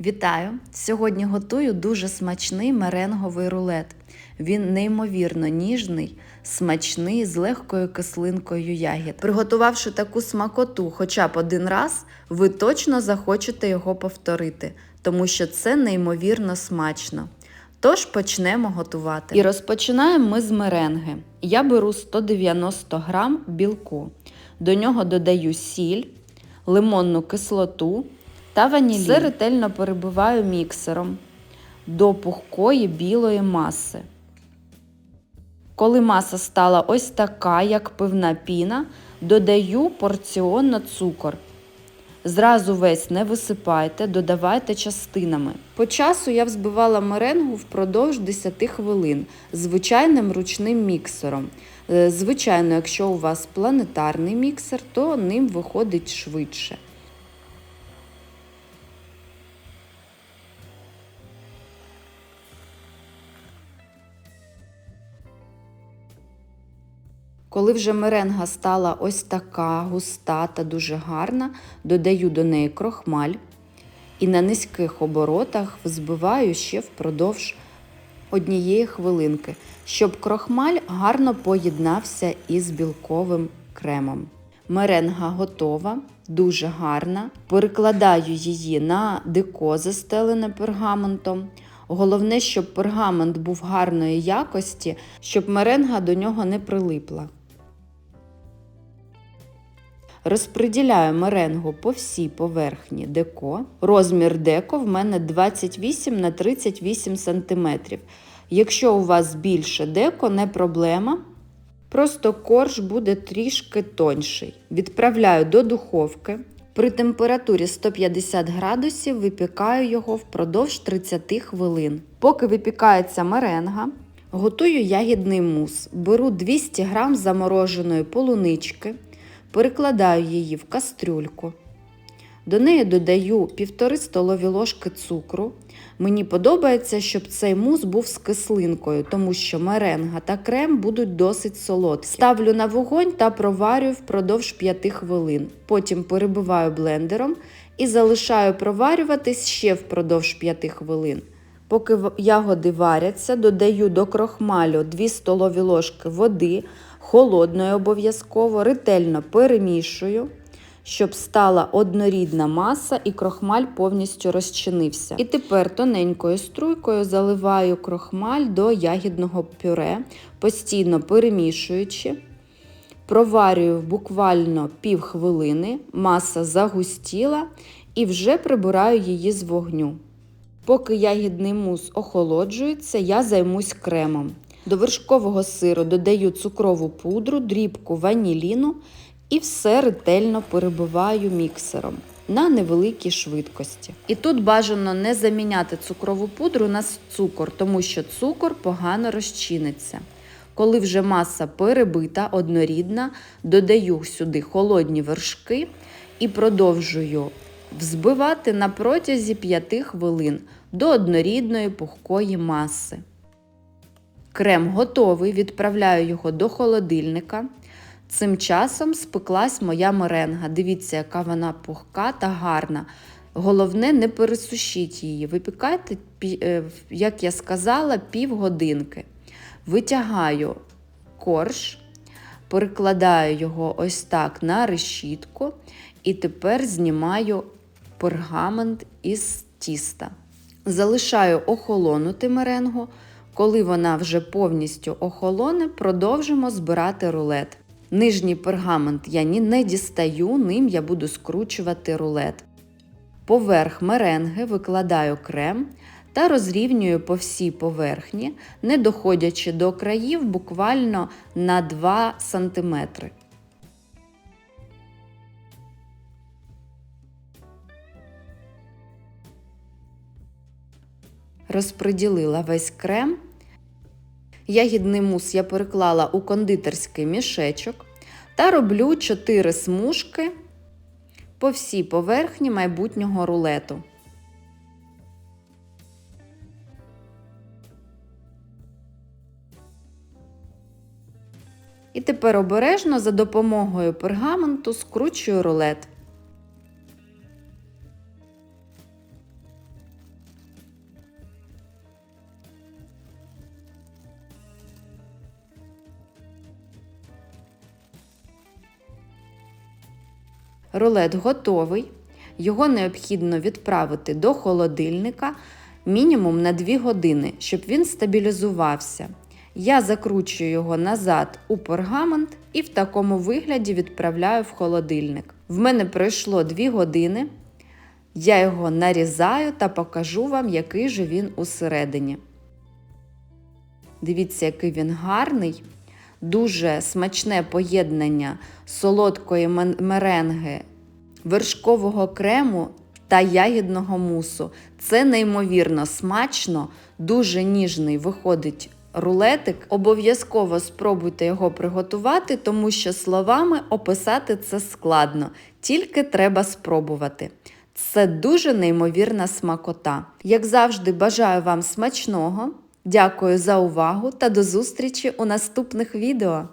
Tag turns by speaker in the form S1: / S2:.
S1: Вітаю! Сьогодні готую дуже смачний меренговий рулет. Він неймовірно ніжний, смачний, з легкою кислинкою ягід. Приготувавши таку смакоту хоча б один раз, ви точно захочете його повторити, тому що це неймовірно смачно. Тож почнемо готувати. І розпочинаємо ми з меренги. Я беру 190 грам білку. До нього додаю сіль, лимонну кислоту та ванілін. Все ретельно перебиваю міксером до пухкої білої маси. Коли маса стала ось така, як пивна піна, додаю порціонно цукор. Зразу весь не висипайте, додавайте частинами. По часу я взбивала меренгу впродовж 10 хвилин звичайним ручним міксером. Е, Звичайно, якщо у вас планетарний міксер, то ним виходить швидше. Коли вже меренга стала ось така густа та дуже гарна, додаю до неї крохмаль і на низьких оборотах взбиваю ще впродовж однієї хвилинки, щоб крохмаль гарно поєднався із білковим кремом. Меренга готова, дуже гарна. Перекладаю її на деко, застелене пергаментом. Головне, щоб пергамент був гарної якості, щоб меренга до нього не прилипла. Розподіляю меренгу по всій поверхні деко. Розмір деко в мене 28 на 38 см. Якщо у вас більше деко, не проблема. Просто корж буде трішки тонший. Відправляю до духовки. При температурі 150 градусів випікаю його впродовж 30 хвилин. Поки випікається меренга, готую ягідний мус. Беру 200 г замороженої полунички, перекладаю її в кастрюльку. До неї додаю 1,5 столові ложки цукру. Мені подобається, щоб цей мус був з кислинкою, тому що меренга та крем будуть досить солодкі. Ставлю на вогонь та проварюю впродовж 5 хвилин. Потім перебиваю блендером і залишаю проварюватись ще впродовж 5 хвилин. Поки ягоди варяться, додаю до крохмалю 2 столові ложки води, холодної обов'язково, ретельно перемішую щоб стала однорідна маса і крохмаль повністю розчинився. І тепер тоненькою струйкою заливаю крохмаль до ягідного пюре, постійно перемішуючи. Проварюю буквально пів хвилини, маса загустіла і вже прибираю її з вогню. Поки ягідний мус охолоджується, я займусь кремом. До вершкового сиру додаю цукрову пудру, дрібку ваніліну і все ретельно перебиваю міксером на невеликій швидкості. І тут бажано не заміняти цукрову пудру на цукор, тому що цукор погано розчиниться. Коли вже маса перебита, однорідна, додаю сюди холодні вершки і продовжую взбивати на протязі 5 хвилин до однорідної пухкої маси. Крем готовий, відправляю його до холодильника. Цим часом спеклась моя меренга. Дивіться, яка вона пухка та гарна. Головне, не пересушіть її. Випікайте, е, як я сказала, півгодинки. Витягаю корж, перекладаю його ось так на решітку і тепер знімаю пергамент із тіста. Залишаю охолонути меренгу. Коли вона вже повністю охолоне, продовжимо збирати рулет. Нижній пергамент я не дістаю, ним я буду скручувати рулет. Поверх меренги викладаю крем та розрівнюю по всій поверхні, не доходячи до країв буквально на 2 см. Розподілила весь крем. Ягідний мус я переклала у кондитерський мішечок та роблю 4 смужки по всій поверхні майбутнього рулету. І тепер обережно за допомогою пергаменту скручую рулет. Рулет готовий. Його необхідно відправити до холодильника мінімум на 2 години, щоб він стабілізувався. Я закручую його назад у пергамент і в такому вигляді відправляю в холодильник. В мене пройшло 2 години. Я його нарізаю та покажу вам, який же він усередині. Дивіться, який він гарний. Дуже смачне поєднання солодкої меренги, вершкового крему та ягідного мусу. Це неймовірно смачно, дуже ніжний виходить рулетик. Обов'язково спробуйте його приготувати, тому що словами описати це складно, тільки треба спробувати. Це дуже неймовірна смакота. Як завжди, бажаю вам смачного. Дякую за увагу та до зустрічі у наступних відео!